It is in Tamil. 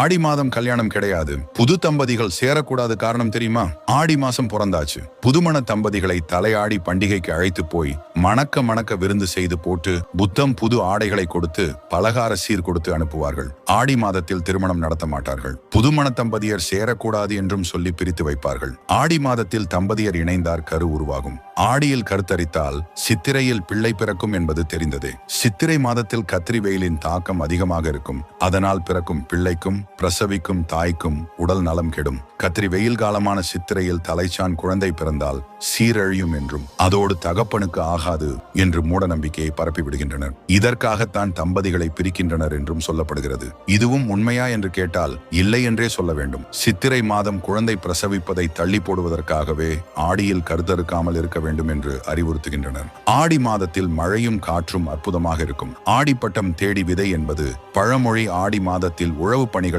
ஆடி மாதம் கல்யாணம் கிடையாது. புது தம்பதிகள் சேரக்கூடாது காரணம் தெரியுமா? ஆடி மாசம் பிறந்தாச்சு. புதுமண தம்பதிகளை தலையாடி பண்டிகைக்கு அழைத்து போய் மணக்க மணக்க விருந்து செய்து போட்டு புத்தம் புது ஆடைகளை கொடுத்து பலகார சீர் கொடுத்து அனுப்புவார்கள். ஆடி மாதத்தில் திருமணம் நடத்த மாட்டார்கள். புதுமண தம்பதியர் சேரக்கூடாது என்றும் சொல்லி பிரித்து வைப்பார்கள். ஆடி மாதத்தில் தம்பதியர் இணைந்தார் கரு உருவாகும். ஆடியில் கருத்தரித்தால் சித்திரையில் பிள்ளை பிறக்கும் என்பது தெரிந்தது. சித்திரை மாதத்தில் கத்திரி வெயிலின் தாக்கம் அதிகமாக இருக்கும். அதனால் பிறக்கும் பிள்ளைக்கும் பிரசவிக்கும் தாய்க்கும் உடல் நலம் கெடும். கத்திரி வெயில் காலமான சித்திரையில் தலைச்சான் குழந்தை பிறந்தால் சீரழியும் என்றும் அதோடு தகப்பனுக்கு ஆகாது என்று மூட நம்பிக்கையை பரப்பிவிடுகின்றனர். இதற்காகத்தான் தம்பதிகளை பிரிக்கின்றனர் என்றும் சொல்லப்படுகிறது. இதுவும் உண்மையா என்று கேட்டால் இல்லை என்றே சொல்ல வேண்டும். சித்திரை மாதம் குழந்தை பிரசவிப்பதை தள்ளி போடுவதற்காகவே ஆடியில் கருத்தறுக்காமல் இருக்க வேண்டும் என்று அறிவுறுத்துகின்றனர். ஆடி மாதத்தில் மழையும் காற்றும் அற்புதமாக இருக்கும். ஆடிப்பட்டம் தேடி விதை என்பது பழமொழி ஆடி மாதத்தில் உழவு பணிகளை